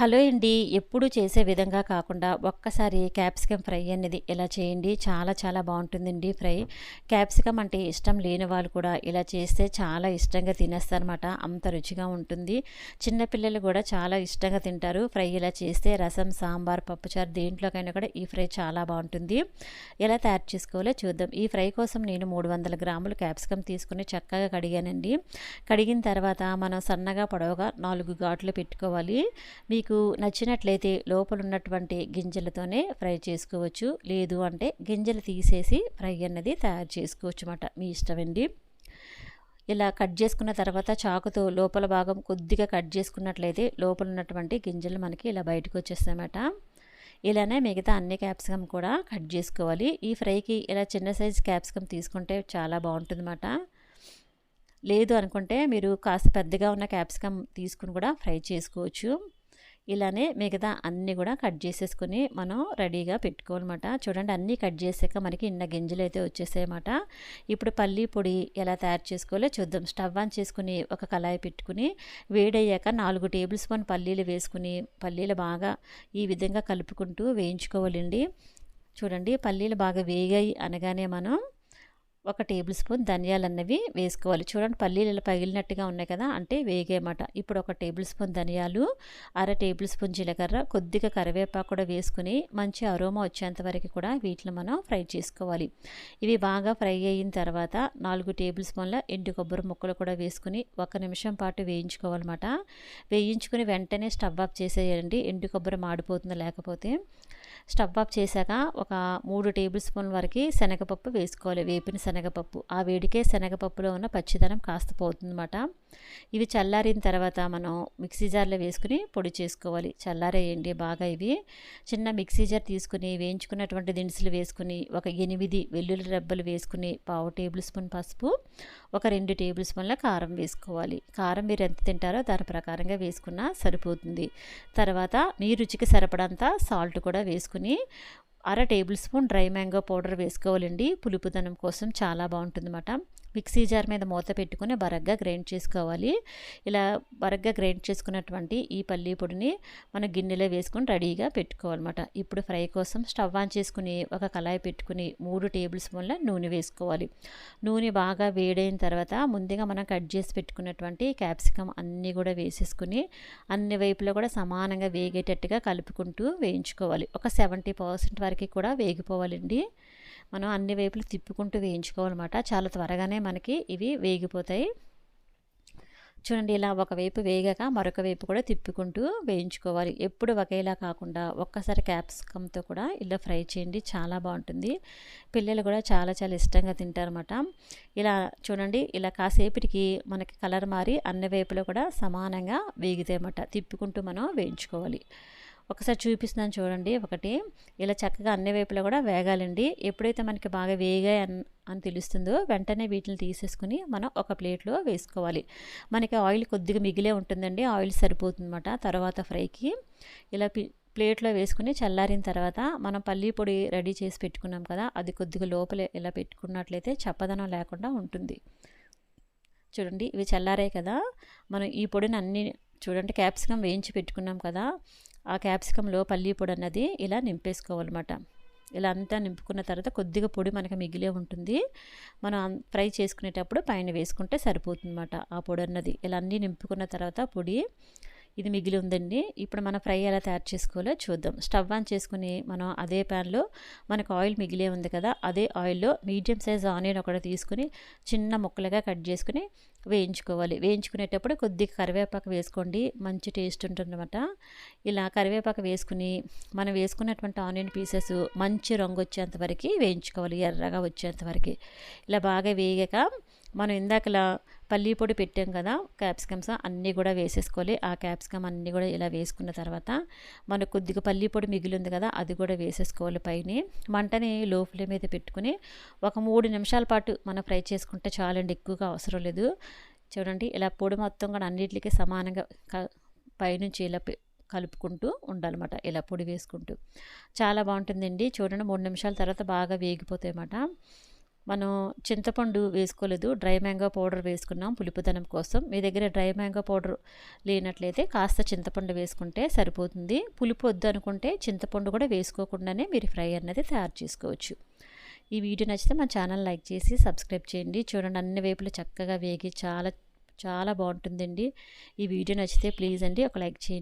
Hello అండి. ఎప్పుడు చేసే విధంగా కాకుండా ఒక్కసారి క్యాప్సికమ్ ఫ్రై అనేది ఇలా చేయండి. చాలా చాలా బాగుంటుందండి ఫ్రై. క్యాప్సికమ్ అంటే ఇష్టం లేని వాళ్ళు కూడా ఇలా చేస్తే చాలా ఇష్టంగా తినేస్తారనమాట అంత రుచిగా ఉంటుంది. చిన్నపిల్లలు కూడా చాలా ఇష్టంగా తింటారు. ఫ్రై ఇలా చేస్తే రసం సాంబార్ పప్పుచారు దేంట్లోకైనా కూడా ఈ ఫ్రై చాలా బాగుంటుంది. ఎలా తయారు చేసుకోవాలో చూద్దాం. ఈ ఫ్రై కోసం నేను మూడు వందల గ్రాములు క్యాప్సికమ్ తీసుకుని చక్కగా కడిగానండి. కడిగిన తర్వాత మనం సన్నగా పొడవుగా నాలుగు ఘాట్లు పెట్టుకోవాలి. మీకు మీకు నచ్చినట్లయితే లోపలున్నటువంటి గింజలతోనే ఫ్రై చేసుకోవచ్చు. లేదు అంటే గింజలు తీసేసి ఫ్రై అన్నది తయారు చేసుకోవచ్చు అన్నమాట మీ ఇష్టమండి. ఇలా కట్ చేసుకున్న తర్వాత చాకుతో లోపల భాగం కొద్దిగా కట్ చేసుకున్నట్లయితే లోపల ఉన్నటువంటి గింజలు మనకి ఇలా బయటకు వచ్చేస్తాయన్నమాట. ఇలానే మిగతా అన్ని క్యాప్సికమ్ కూడా కట్ చేసుకోవాలి. ఈ ఫ్రైకి ఇలా చిన్న సైజు క్యాప్సికమ్ తీసుకుంటే చాలా బాగుంటుందన్నమాట. లేదు అనుకుంటే మీరు కాస్త పెద్దగా ఉన్న క్యాప్సికమ్ తీసుకుని కూడా ఫ్రై చేసుకోవచ్చు. ఇలానే మిగతా అన్నీ కూడా కట్ చేసేసుకొని మనం రెడీగా పెట్టుకోవాలన్నమాట. చూడండి అన్నీ కట్ చేసాక మనకి ఇన్న గింజలు అయితే వచ్చేసాయన్నమాట. ఇప్పుడు పల్లీ పొడి ఎలా తయారు చేసుకోవాలో చూద్దాం. స్టవ్ ఆన్ చేసుకుని ఒక కళాయి పెట్టుకుని వేడయ్యాక నాలుగు టేబుల్ స్పూన్ పల్లీలు వేసుకుని పల్లీలు బాగా ఈ విధంగా కలుపుకుంటూ వేయించుకోవాలండి. చూడండి పల్లీలు బాగా వేగాయి అనగానే మనం ఒక టేబుల్ స్పూన్ ధనియాలు అన్నవి వేసుకోవాలి. చూడండి పల్లీలు ఇలా పగిలినట్టుగా ఉన్నాయి కదా అంటే వేగేమాట ఇప్పుడు ఒక టేబుల్ స్పూన్ ధనియాలు అర టేబుల్ స్పూన్ జీలకర్ర కొద్దిగా కరివేపాకు కూడా వేసుకుని మంచి అరోమా వచ్చేంత వరకు కూడా వీటిని మనం ఫ్రై చేసుకోవాలి. ఇవి బాగా ఫ్రై అయిన తర్వాత నాలుగు టేబుల్ స్పూన్ల ఎండు కొబ్బరి ముక్కలు కూడా వేసుకుని ఒక నిమిషం పాటు వేయించుకోవాలన్నమాట. వేయించుకుని వెంటనే స్టవ్ ఆఫ్ చేసేయండి. ఎండు కొబ్బరి మాడిపోతుంది లేకపోతే స్టవ్ ఆఫ్ చేశాక ఒక మూడు టేబుల్ స్పూన్ వరకు శనగపప్పు వేసుకోవాలి. వేపిన శనగపప్పు. ఆ వేడికే శనగపప్పులో ఉన్న పచ్చిదనం కాస్త పోతుందన్నమాట. ఇవి చల్లారిన తర్వాత మనం మిక్సీ జార్లో వేసుకుని పొడి చేసుకోవాలి. చల్లారేయండి బాగా ఇవి చిన్న మిక్సీ జార్ తీసుకుని వేయించుకున్నటువంటి దినుసులు వేసుకుని ఒక ఎనిమిది వెల్లుల్లి రెబ్బలు వేసుకుని పావు టేబుల్ స్పూన్ పసుపు ఒక రెండు టేబుల్ స్పూన్ల కారం వేసుకోవాలి. కారం మీరు ఎంత తింటారో దాని ప్రకారంగా వేసుకున్నా సరిపోతుంది. తర్వాత మీ రుచికి సరిపడంత సాల్ట్ కూడా వేసుకుని అర tablespoon dry mango powder వేసుకోవాలండి. పులుపుదనం కోసం చాలా బాగుంటుందన్నమాట. మిక్సీ జార్ మీద మూత పెట్టుకుని బరగ్గా గ్రైండ్ చేసుకోవాలి. ఇలా బరగ్గా గ్రైండ్ చేసుకున్నటువంటి ఈ పల్లీ పొడిని మన గిన్నెలో వేసుకొని రెడీగా పెట్టుకోవాలన్నమాట. ఇప్పుడు ఫ్రై కోసం స్టవ్ ఆన్ చేసుకుని ఒక కళాయి పెట్టుకుని మూడు టేబుల్ స్పూన్ల నూనె వేసుకోవాలి. నూనె బాగా వేడైన తర్వాత ముందుగా మనం కట్ చేసి పెట్టుకున్నటువంటి క్యాప్సికమ్ అన్నీ కూడా వేసేసుకుని అన్ని వైపులో కూడా సమానంగా వేగేటట్టుగా కలుపుకుంటూ వేయించుకోవాలి. ఒక సెవెంటీ పర్సెంట్ వరకు కూడా వేగిపోవాలండి. మనం అన్ని వైపులు తిప్పుకుంటూ వేయించుకోవాలన్నమాట. చాలా త్వరగానే మనకి ఇవి వేగిపోతాయి. చూడండి ఇలా ఒకవైపు వేగాక మరొక వైపు కూడా తిప్పుకుంటూ వేయించుకోవాలి. ఎప్పుడు ఒకేలా కాకుండా ఒక్కసారి క్యాప్సికమ్తో కూడా ఇలా ఫ్రై చేయండి. చాలా బాగుంటుంది. పిల్లలు కూడా చాలా చాలా ఇష్టంగా తింటారన్నమాట. ఇలా చూడండి ఇలా కాసేపటికి మనకి కలర్ మారి అన్ని వైపులో కూడా సమానంగా వేగితాయన్నమాట. తిప్పుకుంటూ మనం వేయించుకోవాలి. ఒకసారి చూపిస్తున్నాను చూడండి. ఒకటి ఇలా చక్కగా అన్ని వైపులా కూడా వేగాలండి. ఎప్పుడైతే మనకి బాగా వేగాయి అని తెలుస్తుందో వెంటనే వీటిని తీసేసుకుని మనం ఒక ప్లేట్లో వేసుకోవాలి. మనకి ఆయిల్ కొద్దిగా మిగిలే ఉంటుందండి. ఆయిల్ సరిపోతుందన్నమాట. తర్వాత ఫ్రైకి ఇలా ప్లేట్లో వేసుకుని చల్లారిన తర్వాత మనం పల్లీ పొడి రెడీ చేసి పెట్టుకున్నాం కదా అది కొద్దిగా లోపల ఇలా పెట్టుకున్నట్లయితే చప్పదనం లేకుండా ఉంటుంది. చూడండి ఇవి చల్లారాయి కదా. మనం ఈ పొడిని అన్ని చూడండి క్యాప్సికమ్ వేయించి పెట్టుకున్నాం కదా ఆ క్యాప్సికంలో పల్లీ పొడి అన్నది ఇలా నింపేసుకోవాలన్నమాట. ఇలా అంతా నింపుకున్న తర్వాత కొద్దిగా పొడి మనకి మిగిలే ఉంటుంది. మనం ఫ్రై చేసుకునేటప్పుడు పైన వేసుకుంటే సరిపోతుందన్నమాట ఆ పొడి అన్నది. ఇలా అన్నీ నింపుకున్న తర్వాత పొడి ఇది మిగిలి ఉందండి ఇప్పుడు మనం ఫ్రై ఎలా తయారు చేసుకోవాలో చూద్దాం. స్టవ్ ఆన్ చేసుకుని మనం అదే ప్యాన్లో మనకు ఆయిల్ మిగిలే ఉంది కదా అదే ఆయిల్లో మీడియం సైజ్ ఆనియన్ ఒకటి తీసుకుని చిన్న ముక్కలుగా కట్ చేసుకుని వేయించుకోవాలి. వేయించుకునేటప్పుడు కొద్దిగా కరివేపాకు వేసుకోండి. మంచి టేస్ట్ ఉంటుందన్నమాట. ఇలా కరివేపాకు వేసుకుని మనం వేసుకున్నటువంటి ఆనియన్ పీసెస్ మంచి రంగు వచ్చేంత వరకు వేయించుకోవాలి. ఎర్రగా వచ్చేంత వరకు. ఇలా బాగా వేగాక మనం ఇందాకలా పల్లీ పొడి పెట్టాం కదా క్యాప్సికమ్స్ అన్నీ కూడా వేసేసుకోవాలి. ఆ క్యాప్సికమ్ అన్నీ కూడా ఇలా వేసుకున్న తర్వాత మనకు కొద్దిగా పల్లీ పొడి మిగిలింది కదా అది కూడా వేసేసుకోవాలి పైన. మంటని లో ఫ్లేమ్ మీద పెట్టుకుని ఒక మూడు నిమిషాల పాటు మనం ఫ్రై చేసుకుంటే చాలండి ఎక్కువగా అవసరం లేదు. చూడండి ఇలా పొడి మొత్తం కూడా అన్నిటికీ సమానంగా పైనుంచి ఇలా కలుపుకుంటూ ఉండాలన్నమాట ఇలా పొడి వేసుకుంటూ. చాలా బాగుంటుందండి. చూడండి మూడు నిమిషాల తర్వాత బాగా వేగిపోతాయి అన్నమాట మనం చింతపండు వేసుకోలేదు. డ్రై మ్యాంగో పౌడర్ వేసుకున్నాం పులుపుదనం కోసం. మీ దగ్గర డ్రై మ్యాంగో పౌడర్ లేనట్లయితే కాస్త చింతపండు వేసుకుంటే సరిపోతుంది. పులుపు వద్దు అనుకుంటే చింతపండు కూడా వేసుకోకుండానే మీరు ఫ్రై అన్నది తయారు చేసుకోవచ్చు. ఈ వీడియో నచ్చితే మా ఛానల్ లైక్ చేసి సబ్స్క్రైబ్ చేయండి. చూడండి అన్ని వైపులు చక్కగా వేగి చాలా చాలా బాగుంటుందండి. ఈ వీడియో నచ్చితే ప్లీజ్ అండి ఒక లైక్ చేయండి.